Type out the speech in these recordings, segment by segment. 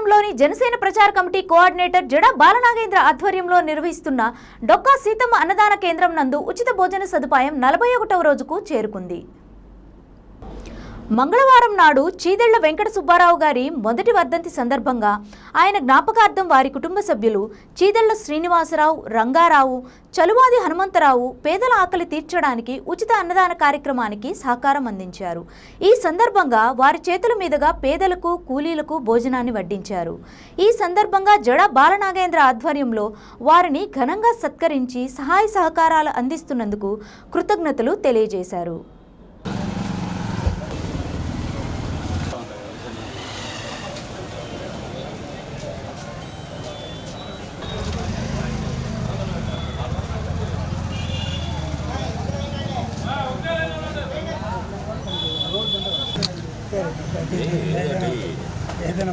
మంగళవారంలోని జనసేన ప్రచార committee coordinator జడ బాలనాగేంద్ర ఆధ్వర్యంలో నిర్వహిస్తున్న డొక్కా సీతమ్మ అన్నదాన కేంద్రం నందు ఉచిత భోజన సదుపాయం నలభై ఒకటవ రోజుకు చేరుకుంది. మంగళవారం నాడు చీదెళ్ళ వెంకట సుబ్బారావు గారి మొదటి వర్ధంతి సందర్భంగా ఆయన జ్ఞాపకార్థం వారి కుటుంబ సభ్యులు చీదెళ్ళ శ్రీనివాసరావు రంగారావు చలువాది హనుమంతరావు పేదల ఆకలి తీర్చడానికి ఉచిత అన్నదాన కార్యక్రమానికి సహకారం అందించారు. ఈ సందర్భంగా వారి చేతుల మీదుగా పేదలకు కూలీలకు భోజనాన్ని వడ్డించారు. ఈ సందర్భంగా జడ బాలనాగేంద్ర ఆధ్వర్యంలో వారిని ఘనంగా సత్కరించి సహాయ సహకారాలు అందిస్తున్నందుకు కృతజ్ఞతలు తెలియజేశారు. ఏదైనా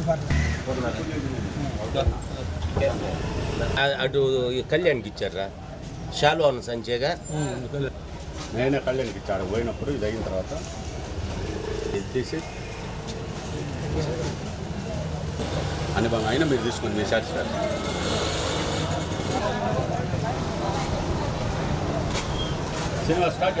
అటు ఈ కళ్యాణ్కి ఇచ్చారా? షాల్వాన్ సంచేగా నేనే కళ్యాణ్కి ఇచ్చాడు పోయినప్పుడు ఇది అయిన తర్వాత ఇది తీసి అనుభవం అయినా మీరు తీసుకుని మీ సాటిస్ఫాక్షన్ సినిమా స్టార్ట్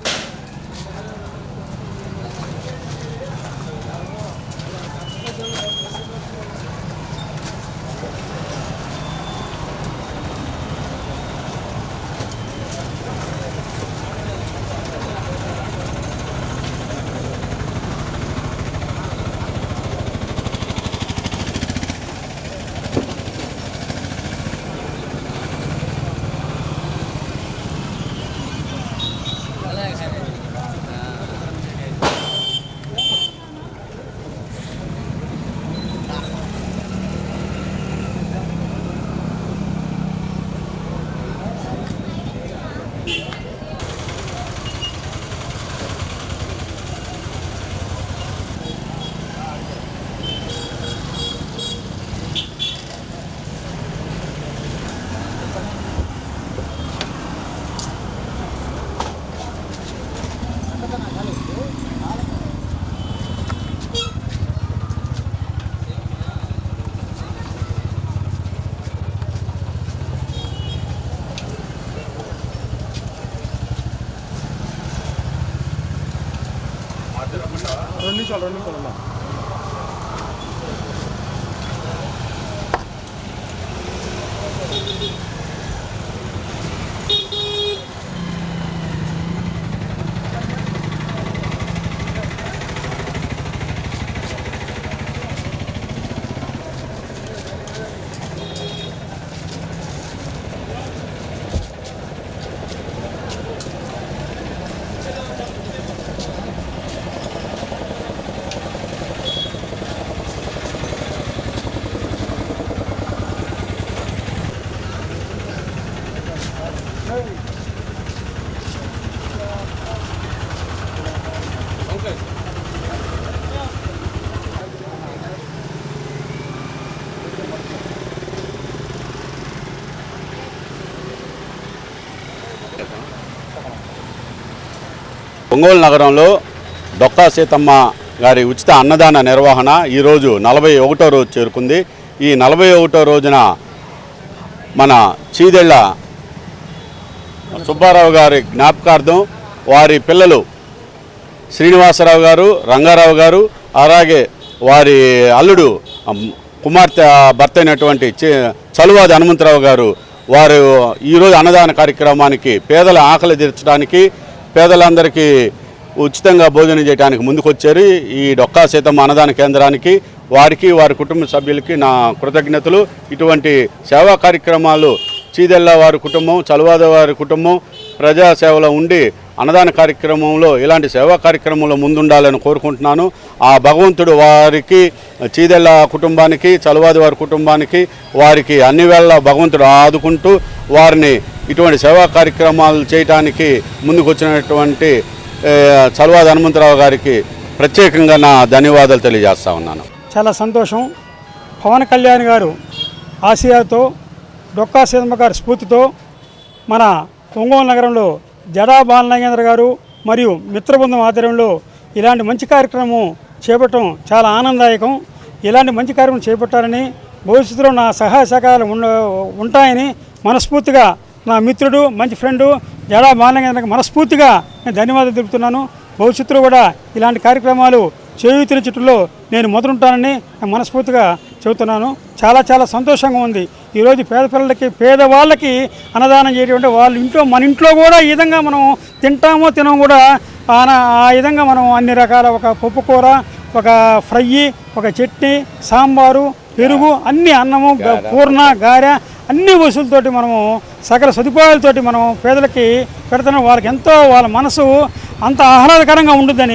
下轮你跑了吗？ఒంగోలు నగరంలో డొక్కా సీతమ్మ గారి ఉచిత అన్నదాన నిర్వహణ ఈరోజు నలభై ఒకటో రోజు చేరుకుంది. ఈ నలభై ఒకటో రోజున మన చీదెళ్ళ సుబ్బారావు గారి జ్ఞాపకార్థం వారి పిల్లలు శ్రీనివాసరావు గారు రంగారావు గారు అలాగే వారి అల్లుడు కుమార్తె భర్త అయినటువంటి చలువాది హనుమంతరావు గారు వారు ఈరోజు అన్నదాన కార్యక్రమానికి పేదల ఆకలి తీర్చడానికి పేదలందరికీ ఉచితంగా భోజనం చేయడానికి ముందుకొచ్చారు. ఈ డొక్కా సీతమ్మ అన్నదాన కేంద్రానికి వారికి వారి కుటుంబ సభ్యులకి నా కృతజ్ఞతలు. ఇటువంటి సేవా కార్యక్రమాలు చీదెల్ల వారి కుటుంబం చలువాద వారి కుటుంబం ప్రజాసేవలో ఉండి అన్నదాన కార్యక్రమంలో ఇలాంటి సేవా కార్యక్రమంలో ముందుండాలని కోరుకుంటున్నాను. ఆ భగవంతుడు వారికి చీదెళ్ళ కుటుంబానికి చలవాది వారి కుటుంబానికి వారికి అన్ని వేళ భగవంతుడు ఆదుకుంటూ వారిని ఇటువంటి సేవా కార్యక్రమాలు చేయటానికి ముందుకొచ్చినటువంటి చలవాది హనుమంతరావు గారికి ప్రత్యేకంగా నా ధన్యవాదాలు తెలియజేస్తా ఉన్నాను. చాలా సంతోషం. పవన్ కళ్యాణ్ గారు ఆసియాతో డొక్కా సీతమ్మ గారి స్ఫూర్తితో మన ఒంగోలు నగరంలో జడా బాలనాగేంద్ర గారు మరియు మిత్రబృందం ఆధ్వర్యంలో ఇలాంటి మంచి కార్యక్రమం చేపట్టడం చాలా ఆనందదాయకం. ఇలాంటి మంచి కార్యక్రమం చేపట్టాలని భవిష్యత్తులో నా సహాయ సహకారాలు ఉండ ఉంటాయని మనస్ఫూర్తిగా నా మిత్రుడు మంచి ఫ్రెండు జడా బాలనాగేంద్రకి మనస్ఫూర్తిగా నేను ధన్యవాదాలు తెలుపుతున్నాను. భవిష్యత్తులో కూడా ఇలాంటి కార్యక్రమాలు చేయూతుల చుట్టూలో నేను మొదలుంటానని మనస్ఫూర్తిగా చెబుతున్నాను. చాలా చాలా సంతోషంగా ఉంది. ఈరోజు పేద పిల్లలకి పేదవాళ్ళకి అన్నదానం చేయడం అంటే వాళ్ళ ఇంట్లో మన ఇంట్లో కూడా ఈ విధంగా మనం తింటామో తినమో కూడా ఆ- ఆ విధంగా మనం అన్ని రకాల ఒక పప్పు కూర ఒక ఫ్రై ఒక చట్నీ సాంబారు పెరుగు అన్ని అన్నము పూర్ణ గారె అన్ని వసూలతోటి మనము సకల సదుపాయాలతోటి మనం పేదలకి పెడుతున్నాం. వాళ్ళకి ఎంతో వాళ్ళ మనసు అంత ఆహ్లాదకరంగా ఉంటుందని